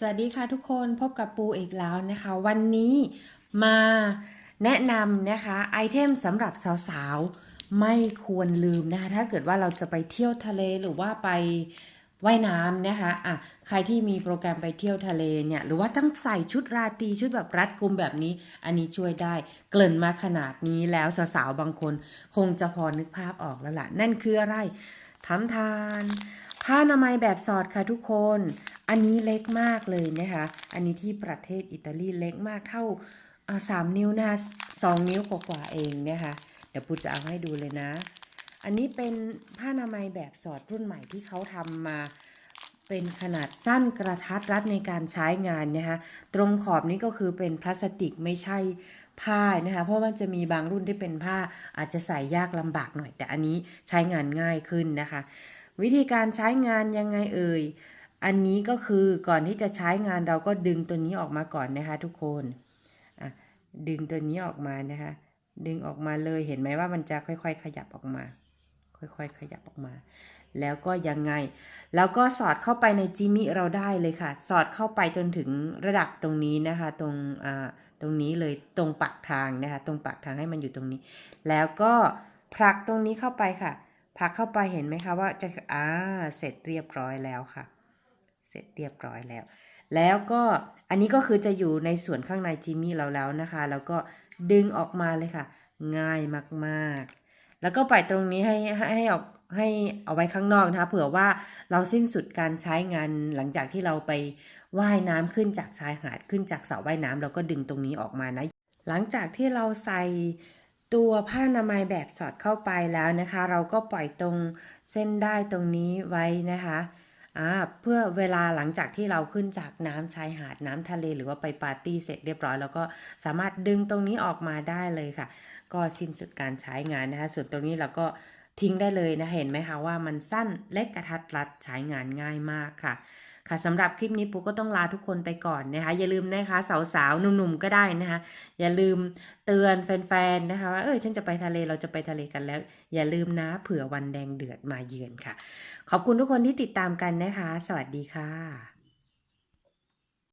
สวัสดีค่ะทุกคนพบกับปูอีกแล้วนะคะ วันนี้มาแนะนำนะคะไอเทมสำหรับสาวๆ ไม่ควรลืมนะคะ ถ้าเกิดว่าเราจะไปเที่ยวทะเลหรือว่าไปว่ายน้ำนะคะอะใครที่มีโปรแกรมไปเที่ยวทะเลเนี่ย หรือว่าต้องใส่ชุดราตรีชุดแบบรัดกุมแบบนี้ อันนี้ช่วยได้ เกริ่นมาขนาดนี้แล้วสาวๆบางคน คงจะพอนึกภาพออกแล้วล่ะ นั่นคืออะไร ทำทาน ผ้าอนามัยแบบสอดค่ะทุกคน อันนี้เล็กมากเลยนะคะ อันนี้ที่ประเทศอิตาลีเล็กมากเท่าอ่าสามนิ้วนะคะสองนิ้วกว่าๆเองนะคะเดี๋ยวปูจะเอาให้ดูเลยนะ อันนี้เป็นผ้าอนามัยแบบสอดรุ่นใหม่ที่เขาทำมาเป็นขนาดสั้นกระทัดรัดในการใช้งานนะคะตรงขอบนี้ก็คือเป็นพลาสติกไม่ใช่ ผ้านะคะ เพราะมันจะมีบางรุ่นที่เป็นผ้าอาจจะใส่ยากลำบากหน่อย แต่อันนี้ใช้งานง่ายขึ้นนะคะ วิธีการใช้งานยังไงเอ่ย อันนี้ก็คือก่อนที่จะใช้งานเราก็ดึงตัวนี้ออกมาก่อนนะคะ ทุกคนดึงตัวนี้ออกมานะคะ ดึงออกมาเลยเห็นไหมว่ามันจะค่อย ๆ ขยับออกมา ค่อยๆขยับออกมา แล้วก็ยังไง แล้วก็สอดเข้าไปในจิมิเราได้เลยค่ะ สอดเข้าไปจนถึงระดับตรงนี้นะคะ ตรงอ่า ตรงนี้เลยตรงปากทางนะคะตรงปากทางให้มันอยู่ตรงนี้ แล้วก็ผลักตรงนี้เข้าไปค่ะผลักเข้าไปเห็นไหมคะว่าจะอ่าเสร็จเรียบร้อยแล้วค่ะ เสร็จเรียบร้อยแล้ว แล้วก็อันนี้ก็คือจะอยู่ในส่วนข้างในจิมมี่เราแล้วนะคะ แล้วก็ดึงออกมาเลยค่ะ ง่ายมากๆ แล้วก็ปล่อยตรงนี้ให้ให้ให้ออก ให้เอาไว้ข้างนอกนะคะเผื่อว่าเราสิ้นสุดการใช้งานหลังจากที่เราไปว่ายน้ำขึ้นจากชายหาดขึ้นจากเสระว่ายน้ำเราก็ดึงตรงนี้ออกมานะ หลังจากที่เราใส่ตัวผ้าอนามัยแบบสอดเข้าไปแล้วนะคะ เราก็ปล่อยตรงเส้นได้ตรงนี้ไว้นะคะเพื่อเวลาหลังจากที่เราขึ้นจากน้ำชายหาดน้ำทะเล หรือว่าไปปาร์ตี้เสร็จเรียบร้อย แล้วก็สามารถดึงตรงนี้ออกมาได้เลยค่ะ ก็สิ้นสุดการใช้งานนะคะ ส่วนตรงนี้เราก็ ทิ้งได้เลยนะเห็นไหมคะว่ามันสั้นเล็กกระทัดรัดใช้งานง่ายมากค่ะ ค่ะสำหรับคลิปนี้ปูก็ต้องลาทุกคนไปก่อนนะคะ อย่าลืมนะคะสาวๆหนุ่มๆก็ได้นะคะ อย่าลืมเตือนแฟนๆนะคะว่าเออฉันจะไปทะเลเราจะไปทะเลกันแล้ว อย่าลืมนะเผื่อวันแดงเดือดมาเยือนค่ะ ขอบคุณทุกคนที่ติดตามกันนะคะ สวัสดีค่ะ